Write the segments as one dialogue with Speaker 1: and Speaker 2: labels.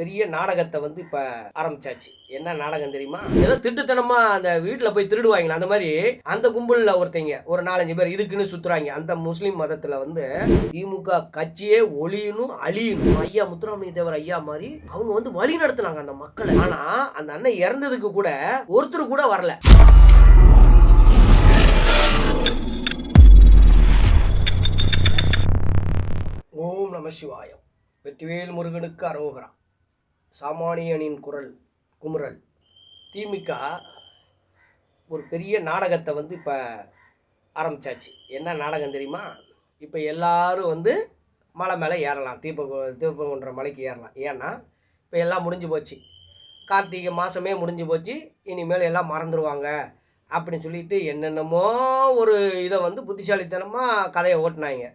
Speaker 1: பெரிய நாடகத்தை வந்து இப்போ ஆரம்பிச்சாச்சு. என்ன நாடகம் தெரியுமா? ஏதோ திட்டுத்தனமா அந்த வீட்டில் போய் திருடுவாங்களா அந்த மாதிரி அந்த கும்பலில் ஒருத்தங்க ஒரு நாலஞ்சு பேர் இதுக்குன்னு சுத்துறாங்க. அந்த முஸ்லீம் மதத்தில் வந்து திமுக கட்சியே ஒளியணும் அழியணும். ஐயா முத்துராமலிங்க தேவர் ஐயா மாதிரி அவங்க வந்து வழி நடத்துனாங்க அந்த மக்களை. ஆனா அந்த அண்ணன் இறந்ததுக்கு கூட ஒருத்தர் கூட வரல. ஓம் நம சிவாயம். வெற்றிவேல் முருகனுக்கு அரோகரா. சாமானியனின் குரல் குமுறல். திமுக ஒரு பெரிய நாடகத்தை வந்து இப்போ ஆரம்பிச்சாச்சு. என்ன நாடகம் தெரியுமா? இப்போ எல்லாரும் வந்து மலை மேலே ஏறலாம். தீப தீபகுன்ற மலைக்கு ஏறலாம். ஏன்னா இப்போ எல்லாம் முடிஞ்சு போச்சு. கார்த்திகை மாதமே முடிஞ்சு போச்சு. இனிமேல் எல்லாம் மறந்துடுவாங்க அப்படின்னு சொல்லிட்டு என்னென்னமோ ஒரு இதை வந்து புத்திசாலித்தனமாக கதையை ஓட்டினாங்க.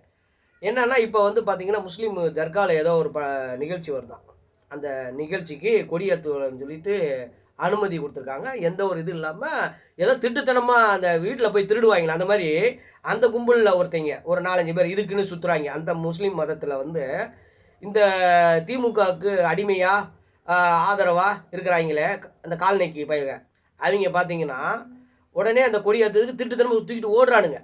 Speaker 1: என்னென்னா இப்போ வந்து பார்த்திங்கன்னா முஸ்லீம் தர்காவில் ஏதோ ஒரு ப நிகழ்ச்சி வருதான். அந்த நிகழ்ச்சிக்கு கொடியேற்றுவன்னு சொல்லிட்டு அனுமதி கொடுத்துருக்காங்க. எந்த ஒரு இது இல்லாமல் ஏதோ திட்டுத்தனமாக அந்த வீட்டில் போய் திருடுவாங்களே அந்த மாதிரி அந்த கும்பலில் ஒருத்தங்க ஒரு நாலஞ்சு பேர் இதுக்குன்னு சுற்றுறாங்க அந்த முஸ்லீம் மதத்தில் வந்து இந்த திமுகவுக்கு அடிமையாக ஆதரவாக இருக்கிறாங்களே அந்த கால்நடைக்கு பயிர்கள் அவங்க பார்த்தீங்கன்னா உடனே அந்த கொடியேற்றதுக்கு திட்டுத்தனமாக தூக்கிட்டு ஓடுறானுங்க.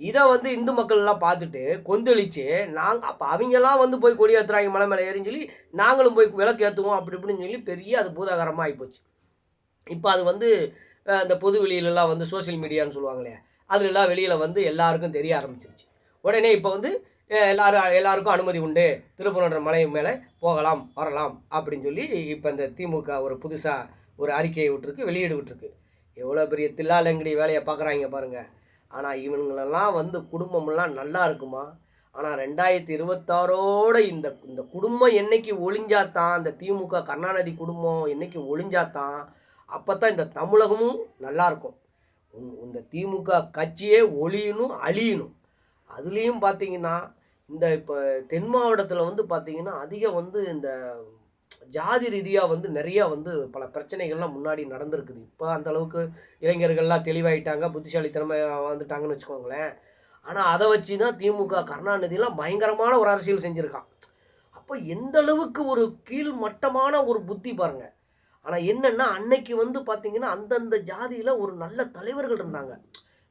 Speaker 1: இதை வந்து இந்து மக்கள்லாம் பார்த்துட்டு கொந்தளிச்சு நாங்கள் அப்போ அவங்கெல்லாம் வந்து போய் கொடி ஏற்றுறாங்க மலை மேலே ஏறின்னு சொல்லி நாங்களும் போய் விளக்கு ஏற்றுவோம் அப்படி இப்படின்னு சொல்லி பெரிய அது பூதாகரமாக ஆகிப்போச்சு இப்போ அது வந்து இந்த பொது வெளியிலலாம் வந்து சோஷியல் மீடியான்னு சொல்லுவாங்களே அதுலலாம் வெளியில் வந்து எல்லாருக்கும் தெரிய ஆரம்பிச்சிருச்சு. உடனே இப்போ வந்து எல்லாரும் எல்லாருக்கும் அனுமதி உண்டு திருப்பூர் மலை மேலே போகலாம் வரலாம் அப்படின்னு சொல்லி இப்போ இந்த திமுக ஒரு புதுசாக ஒரு அறிக்கையை விட்டுருக்கு வெளியீடு விட்டுருக்கு எவ்வளோ பெரிய தில்லாலங்கடி வேலையை பார்க்குறாங்க பாருங்கள் ஆனால் இவங்களெல்லாம் வந்து குடும்பமெல்லாம் நல்லா இருக்குமா? ஆனால் ரெண்டாயிரத்தி இருபத்தாறோட இந்த இந்த குடும்பம் என்னைக்கு ஒளிஞ்சாத்தான் இந்த திமுக கருணாநிதி குடும்பம் என்னைக்கு ஒளிஞ்சாத்தான் அப்போ தான் இந்த தமிழகமும் நல்லாயிருக்கும் இந்த திமுக கட்சியே ஒளியணும் அழியணும். அதுலேயும் பார்த்தீங்கன்னா இந்த இப்போ தென் மாவட்டத்தில் வந்து பார்த்திங்கன்னா அதிகம் வந்து இந்த ஜாதி ரீதியாக வந்து நிறையா வந்து பல பிரச்சனைகள்லாம் முன்னாடி நடந்திருக்குது. இப்போ அந்தளவுக்கு இளைஞர்கள்லாம் தெளிவாயிட்டாங்க புத்திசாலித்தனமாக வந்துட்டாங்கன்னு வச்சுக்கோங்களேன். ஆனால் அதை வச்சு தான் திமுக கருணாநிதியெலாம் பயங்கரமான ஒரு அரசியல் செஞ்சுருக்கான். அப்போ எந்த அளவுக்கு ஒரு கீழ் மட்டமான ஒரு புத்தி பாருங்கள் ஆனால் என்னென்னா அன்னைக்கு வந்து பார்த்திங்கன்னா அந்தந்த ஜாதியில் ஒரு நல்ல தலைவர்கள் இருந்தாங்க.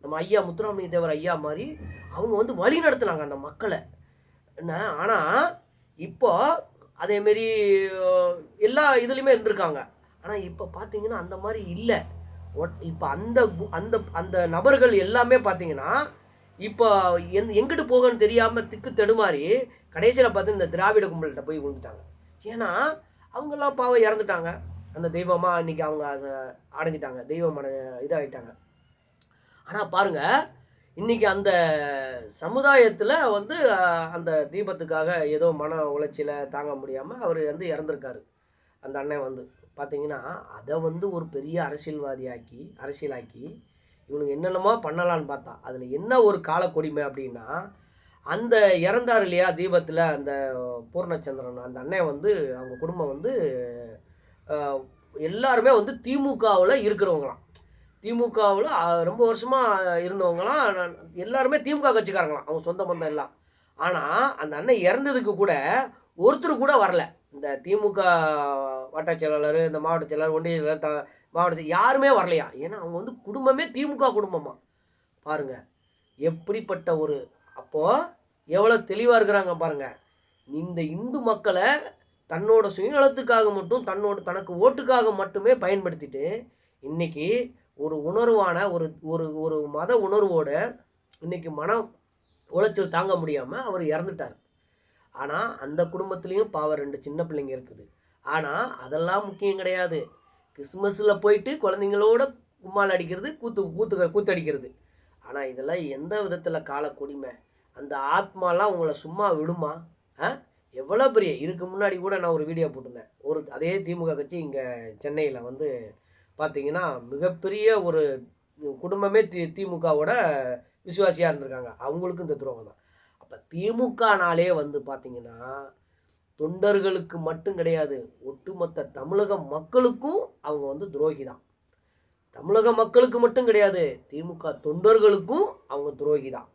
Speaker 1: நம்ம ஐயா முத்துராமலிங்க தேவர் ஐயா மாதிரி அவங்க வந்து வழி நடத்துனாங்க அந்த மக்களை. என்ன? ஆனால் இப்போ அதேமாரி எல்லா இதுலேயுமே இருந்திருக்காங்க. ஆனால் இப்போ பார்த்தீங்கன்னா அந்த மாதிரி இல்லை. இப்போ அந்த அந்த அந்த நபர்கள் எல்லாமே பார்த்தீங்கன்னா இப்போ எந் எங்கிட்டு போகன்னு தெரியாமல் திக்கு தடுமாறி கடைசியில் பார்த்து இந்த திராவிட கும்பல்கிட்ட போய் விழுந்துட்டாங்க. ஏன்னா அவங்கெல்லாம் பாவம் இறந்துட்டாங்க. அந்த தெய்வமாக இன்னைக்கு அவங்க அடைஞ்சிட்டாங்க தெய்வம் இதாகிட்டாங்க ஆனால் பாருங்கள் இன்னைக்கு அந்த சமுதாயத்தில் வந்து அந்த தீபத்துக்காக ஏதோ மன உளைச்சியில் தாங்க முடியாமல் அவர் வந்து இறந்துருக்காரு. அந்த அண்ணன் வந்து. பார்த்தீங்கன்னா அதை வந்து ஒரு பெரிய அரசியல்வாதியாக்கி அரசியலாக்கி இவனுக்கு என்னென்னமோ பண்ணலான்னு பார்த்தா அதில் என்ன ஒரு காலக்கொடிமை அப்படின்னா அந்த இறந்தார் இல்லையா தீபத்தில் அந்த பூர்ணச்சந்திரன் அந்த அண்ணன் வந்து அவங்க குடும்பம் வந்து எல்லாருமே வந்து திமுகவில் இருக்கிறவங்களாம். திமுகவில் ரொம்ப வருஷமாக இருந்தவங்களாம் எல்லாருமே திமுக கட்சிக்காரங்களாம். அவங்க சொந்த பந்தம் எல்லாம். ஆனால் அந்த அண்ணன் இறந்ததுக்கு கூட ஒருத்தர் கூட வரல. இந்த திமுக வட்டச் செயலாளர் இந்த மாவட்ட செயலாளர் ஒன்றிய செயலாளர் த மாவட்ட யாருமே வரலையா? ஏன்னா அவங்க வந்து குடும்பமே திமுக குடும்பமா. பாருங்க எப்படிப்பட்ட ஒரு அப்போது எவ்வளோ தெளிவாக இருக்கிறாங்க பாருங்கள் இந்த இந்து மக்களை தன்னோட சுயநலத்துக்காக மட்டும் தன்னோட தனக்கு ஓட்டுக்காக மட்டுமே பயன்படுத்திட்டு இன்னைக்கு ஒரு உணர்வான ஒரு ஒரு ஒரு மத உணர்வோட இன்னைக்கு மனம் உளைச்சல் தாங்க முடியாமல் அவர் இறந்துட்டார். ஆனால் அந்த குடும்பத்துலேயும் பாவம் ரெண்டு சின்ன பிள்ளைங்க இருக்குது. ஆனால் அதெல்லாம் முக்கியம் கிடையாது. கிறிஸ்மஸில் போயிட்டு குழந்தைங்களோட கும்மால் அடிக்கிறது கூத்து கூத்து கூத்தடிக்கிறது. ஆனால் இதெல்லாம் எந்த விதத்தில் கால கொடிமை அந்த ஆத்மாலாம் உங்களை சும்மா விடுமா? ஆ? எவ்வளோ பெரிய இதுக்கு முன்னாடி கூட நான் ஒரு வீடியோ போட்டிருந்தேன். ஒரு அதே திமுக கட்சி இங்கே சென்னையில் வந்து பார்த்தீங்கன்னா மிகப்பெரிய ஒரு குடும்பமே தி திமுகவோட விசுவாசியாக இருந்திருக்காங்க. அவங்களுக்கும் இந்த துரோகம் தான். அப்போ திமுகனாலே வந்து பார்த்தீங்கன்னா தொண்டர்களுக்கு மட்டும் கிடையாது ஒட்டுமொத்த தமிழக மக்களுக்கும் அவங்க வந்து துரோகி தான். தமிழக மக்களுக்கு மட்டும் கிடையாது திமுக தொண்டர்களுக்கும் அவங்க துரோகி தான்.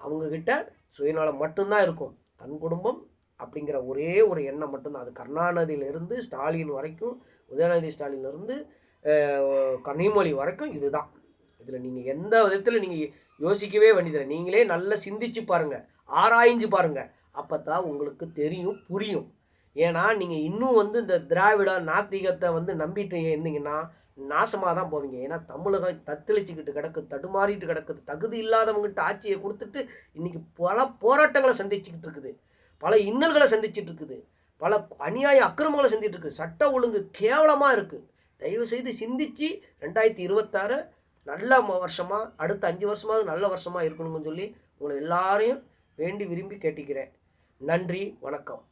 Speaker 1: அவங்கக்கிட்ட சுயநலம் மட்டும்தான் இருக்கும். தன் குடும்பம் அப்படிங்கிற ஒரே ஒரு எண்ணம் மட்டும்தான். அது கருணாநிதியிலிருந்து ஸ்டாலின் வரைக்கும் உதயநிதி ஸ்டாலின்லேருந்து கனிமொழி வரைக்கும் இதுதான். இதில் நீங்கள் எந்த விதத்தில் நீங்கள் யோசிக்கவே வேண்டியதில்லை. நீங்களே நல்லா சிந்திச்சு பாருங்கள் ஆராய்ஞ்சு பாருங்கள் அப்போ தான் உங்களுக்கு தெரியும் புரியும். ஏன்னா நீங்கள் இன்னும் வந்து இந்த திராவிட நாத்திகத்தை வந்து நம்பிட்டு இருந்தீங்கன்னா நாசமாக தான் போவீங்க. ஏன்னா தமிழகம் தத்தளிச்சுக்கிட்டு கிடக்குது தடுமாறிட்டு கிடக்குது. தகுதி இல்லாதவங்ககிட்ட ஆட்சியை கொடுத்துட்டு இன்றைக்கி பல போராட்டங்களை சந்திச்சுக்கிட்டு இருக்குது. பல இன்னல்களை சந்திச்சுட்டு இருக்குது. பல அநியாய அக்கிரமங்களை செஞ்சுட்டு இருக்குது. சட்ட ஒழுங்கு கேவலமாக இருக்குது தயவு செய்து ரெண்டாயிரத்தி இருபத்தாறு நல்ல ம- அடுத்த அஞ்சு வருஷமாவது நல்ல வருஷமாக இருக்கணும்னு சொல்லி உங்களை எல்லாரையும் வேண்டி விரும்பி கேட்டுக்கிறேன். நன்றி வணக்கம்.